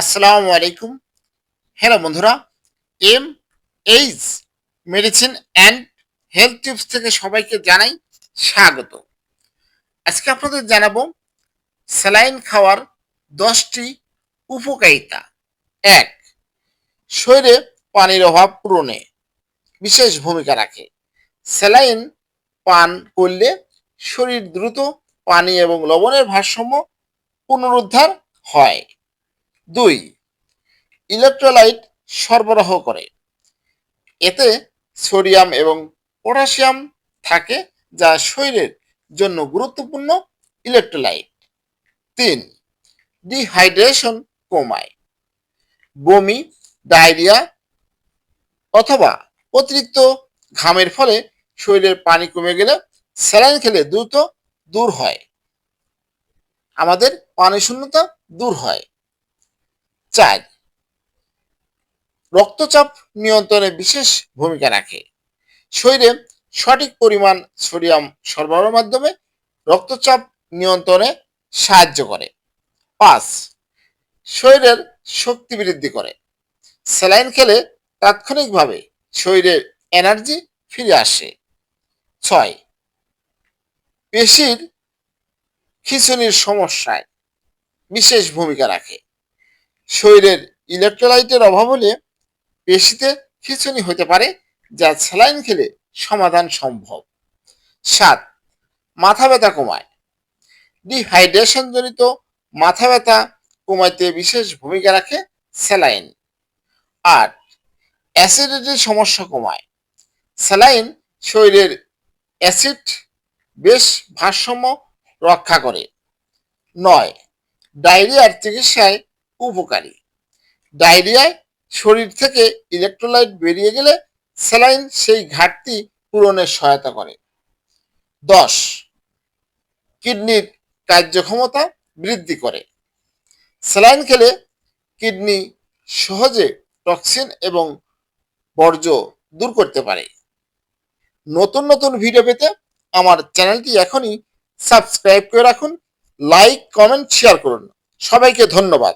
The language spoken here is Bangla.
আসসালামু আলাইকুম। হ্যালো বন্ধুরা, M H medicine and health tips থেকে সবাইকে জানাই স্বাগত। আজকে আপনাদের জানাব, স্যালাইন খাওয়ার দশটি উপকারিতা। এক, শরীরে পানির অভাব পূরণে বিশেষ ভূমিকা রাখে। স্যালাইন পান করলে শরীর দ্রুত পানি এবং লবণের ভারসাম্য পুনরুদ্ধার হয়। দুই ইলেকট্রোলাইট সরবরাহ করে। এতে সোডিয়াম এবং পটাশিয়াম থাকে যা শরীরের জন্য গুরুত্বপূর্ণ ইলেকট্রোলাইট তিন ডিহাইড্রেশন কমায়। বমি, ডায়রিয়া অথবা অতিরিক্ত ঘামের ফলে শরীরের পানি কমে গেলে স্যালাইন খেলে দ্রুত দূর হয়। আমাদের পানি শূন্যতা দূর হয়। চার রক্তচাপ নিয়ন্ত্রণে বিশেষ ভূমিকা রাখে। শরীরে সঠিক পরিমাণ সোডিয়াম সরবরাহের মাধ্যমে রক্তচাপ নিয়ন্ত্রণে সাহায্য করে। পাঁচ, শরীরের শক্তি বৃদ্ধি করে। স্যালাইন খেলে তাৎক্ষণিকভাবে শরীরের এনার্জি ফিরে আসে। ছয়, পেশির খিঁচুনির সমস্যায় বিশেষ ভূমিকা রাখে। শরীরের ইলেকট্রোলাইটের অভাব হলে পেশিতে খিঁচুনি হতে পারে, যা স্যালাইন খেলে সমাধান সম্ভব। সাত, মাথা ব্যথা কমায়। ডিহাইড্রেশন জনিত মাথা ব্যথা কমাইতে বিশেষ ভূমিকা রাখে স্যালাইন। আট, অ্যাসিডিটির সমস্যা কমায়। স্যালাইন শরীরের অ্যাসিড বেশ ভারসাম্য রক্ষা করে। নয়, ডায়রিয়ার চিকিৎসায় উপকারী। ডায়রিয়ায় শরীর থেকে ইলেকট্রোলাইট বেরিয়ে গেলে স্যালাইন সেই ঘাটতি পূরণে সহায়তা করে। দশ, কিডনির কার্যক্ষমতা বৃদ্ধি করে। স্যালাইন খেলে কিডনি সহজে টক্সিন এবং বর্জ্য দূর করতে পারে। নতুন নতুন ভিডিও পেতে আমার চ্যানেলটি এখনই সাবস্ক্রাইব করে রাখুন, লাইক, কমেন্ট, শেয়ার করুন। সবাইকে ধন্যবাদ।